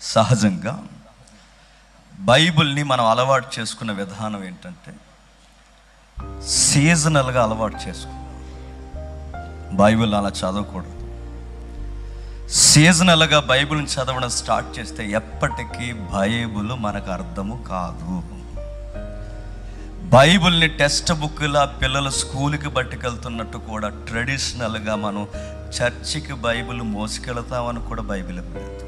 సహజంగా బైబిల్ని మనం అలవాటు చేసుకున్న విధానం ఏంటంటే సీజనల్గా అలవాటు చేసుకో బైబిల్ అలా చదవకూడదు. సీజనల్గా బైబిల్ని చదవడం స్టార్ట్ చేస్తే ఎప్పటికీ బైబిల్ మనకు అర్థము కాదు. బైబిల్ని టెక్స్ట్ బుక్లా పిల్లలు స్కూల్కి పట్టుకెళ్తున్నట్టు కూడా ట్రెడిషనల్గా మనం చర్చికి బైబిల్ మోసుకెళ్తామని కూడా బైబిల్ లేదు.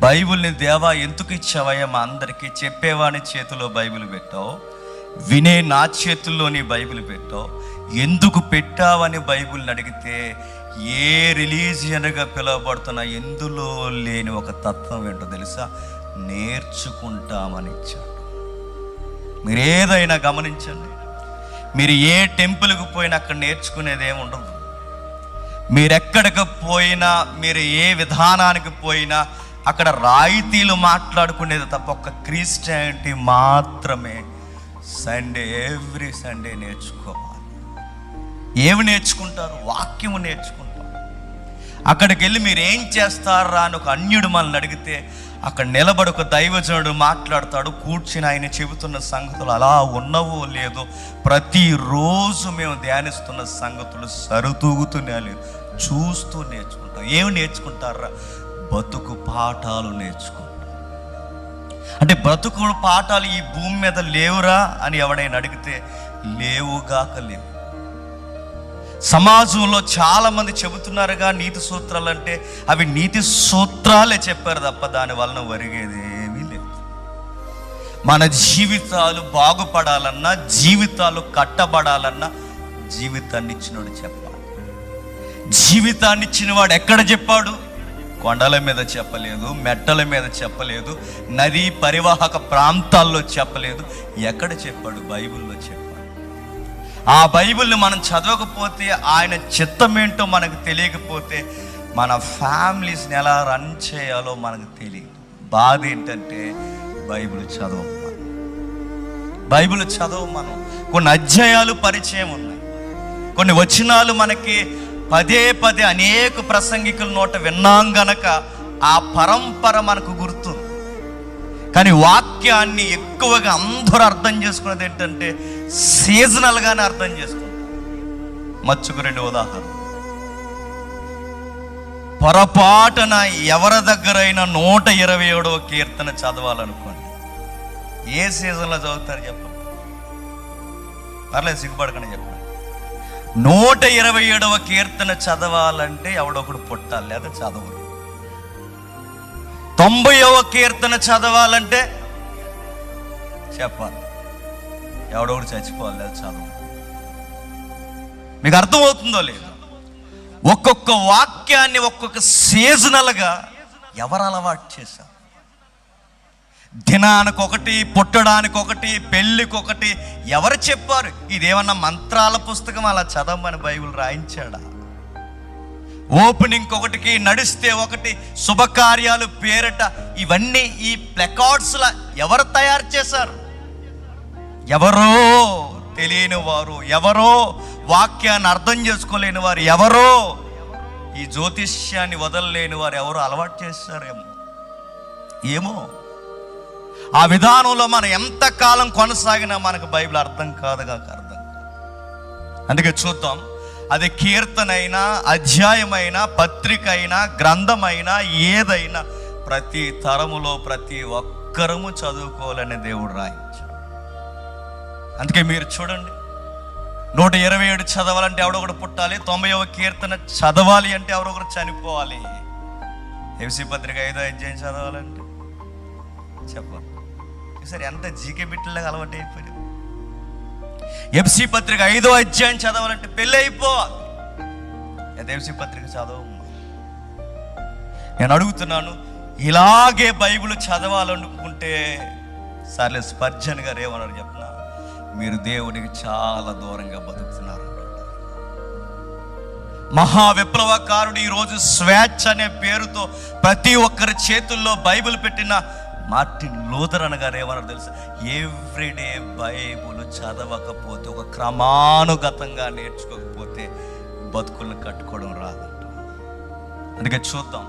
బైబిల్ని దేవా ఎందుకు ఇచ్చావయ్యా? మా అందరికీ చెప్పేవాని చేతిలో బైబిల్ పెట్టావు. వినే నా చేతుల్లోని బైబిల్ పెట్టావు. ఎందుకు పెట్టావని బైబిల్ని అడిగితే ఏ రిలీజియన్గా పిలువబడుతున్న ఎందులో లేని ఒక తత్వం ఏంటో తెలుసా? నేర్చుకుంటామని ఇచ్చాడు. మీరు ఏదైనా గమనించండి. మీరు ఏ టెంపుల్కి పోయినా అక్కడ నేర్చుకునేది ఏమి ఉండదు. మీరెక్కడికి పోయినా మీరు ఏ విధానానికి పోయినా అక్కడ రాయితీలు మాట్లాడుకునేది తప్ప ఒక్క క్రిస్టియానిటీ మాత్రమే. సండే ఎవ్రీ సండే నేర్చుకోవాలి. ఏమి నేర్చుకుంటారు? వాక్యం నేర్చుకుంటారు అక్కడికి వెళ్ళి మీరు ఏం చేస్తారా అని ఒక అన్యుడు మనల్ని అడిగితే అక్కడ నిలబడి ఒక దైవజనుడు మాట్లాడతాడు కూర్చుని ఆయన చెబుతున్న సంగతులు అలా ఉన్నవో లేదో ప్రతిరోజు మేము ధ్యానిస్తున్న సంగతులు సరుతూగుతూనే లేదు చూస్తూ నేర్చుకుంటాం. ఏమి నేర్చుకుంటారా? బతుకు పాఠాలు నేర్చుకో. అంటే బ్రతుకు పాఠాలు ఈ భూమి మీద లేవురా అని ఎవడైనా అడిగితే లేవుగాక లేవు. సమాజంలో చాలామంది చెబుతున్నారుగా నీతి సూత్రాలు అంటే అవి నీతి సూత్రాలే చెప్పారు తప్ప దాని వలన ఒరిగేది ఏమీ లేదు. మన జీవితాలు బాగుపడాలన్నా జీవితాలు కట్టబడాలన్నా జీవితాన్ని ఇచ్చినోడు చెప్పాలి జీవితాన్ని ఇచ్చిన వాడు ఎక్కడ చెప్పాడు? కొండల మీద చెప్పలేదు మెట్టల మీద చెప్పలేదు నదీ పరివాహక ప్రాంతాల్లో చెప్పలేదు. ఎక్కడ చెప్పాడు? బైబిల్లో చెప్పాడు. ఆ బైబిల్ని మనం చదవకపోతే ఆయన చిత్తం ఏంటో మనకు తెలియకపోతే మన ఫ్యామిలీస్ని ఎలా రన్ చేయాలో మనకు తెలియదు. బాధ ఏంటంటే బైబిల్ చదవం మనం. బైబిల్ చదవం మనం. కొన్ని అధ్యాయాలు పరిచయం ఉన్నాయి. కొన్ని వచనాలు మనకి పదే పదే అనేక ప్రసంగికుల నోట విన్నాం గనక ఆ పరంపర మనకు గుర్తుంది కానీ వాక్యాన్ని ఎక్కువగా అందరూ అర్థం చేసుకున్నది ఏంటంటే సీజనల్గానే అర్థం చేసుకుంటారు మచ్చుకు రెండు ఉదాహరణ పొరపాటున ఎవరి దగ్గరైనా నూట ఇరవై ఏడవ కీర్తన చదవాలనుకోండి. ఏ సీజన్లో చదువుతారు చెప్పండి. పర్లేదు సిగ్గుపడకండి చెప్పండి. నూట ఇరవై ఏడవ కీర్తన చదవాలంటే ఎవడొకడు పుట్టాలి లేదా చదవరు తొంభైవ కీర్తన చదవాలంటే చెప్పాలి. ఎవడొకడు చచ్చిపోవాలి లేదా చదవరు మీకు అర్థమవుతుందో లేదు? ఒక్కొక్క వాక్యాన్ని ఒక్కొక్క సీజనల్గా ఎవరు అలవాటు చేశారు? దినానికి ఒకటి పుట్టడానికి ఒకటి పెళ్ళికి ఒకటి ఎవరు చెప్పారు? ఇదేమన్నా మంత్రాల పుస్తకం? అలా చదవమని బైబిల్ రాయించాడా? ఓపెనింగ్ ఒకటికి నడిస్తే ఒకటి శుభకార్యాలు పేరట ఇవన్నీ ఈ ప్లకార్డ్స్లా ఎవరు తయారు చేశారు? ఎవరో తెలియని వారు ఎవరో వాక్యాన్ని అర్థం చేసుకోలేని వారు ఎవరో ఈ జ్యోతిష్యాన్ని వదలలేని వారు ఎవరో అలవాటు చేశారేమో? ఏమో? ఆ విధానంలో మనం ఎంతకాలం కొనసాగినా మనకు బైబిల్ అర్థం కాదుగా అర్థం అందుకే చూద్దాం. అది కీర్తనైనా అధ్యాయమైనా పత్రిక అయినా గ్రంథమైనా ఏదైనా ప్రతి తరములో ప్రతి ఒక్కరము చదువుకోవాలని దేవుడు రాయించాడు. అందుకే మీరు చూడండి. నూట ఇరవై ఏడు చదవాలంటే ఎవడొకడు పుట్టాలి. తొంభైవ కీర్తన చదవాలి అంటే ఎవరొకరు చనిపోవాలి. ఎంసీ పత్రిక ఐదో అధ్యాయం చదవాలంటే చెప్పాలి. సరే ఎంత జీకే బిడ్డలాగా అలవాటు అయిపోయింది ఎఫ్సి పత్రిక ఐదో అధ్యాయం చదవాలంటే పెళ్ళి అయిపోవాలి ఎఫ్సి పత్రిక చదవ. నేను అడుగుతున్నాను ఇలాగే బైబిల్ చదవాలనుకుంటే సర్లే స్పర్జన్ గారు ఏమన్నారు చెప్పిన? మీరు దేవునికి చాలా దూరంగా బతుకుతున్నారు. మహా విప్లవకారుడు ఈరోజు స్వేచ్ఛ అనే పేరుతో ప్రతి ఒక్కరి చేతుల్లో బైబిల్ పెట్టిన మార్టిన్ లూథర్ అనగారు ఏమన్నారు తెలుసు? ఎవ్రీడే బైబుల్ చదవకపోతే ఒక క్రమానుగతంగా నేర్చుకోకపోతే బతుకులను కట్టుకోవడం రాదంట. అందుకే చూద్దాం.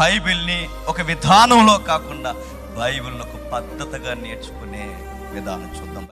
బైబిల్ని ఒక విధానంలో కాకుండా బైబిల్ని ఒక పద్ధతిగా నేర్చుకునే విధానం చూద్దాం.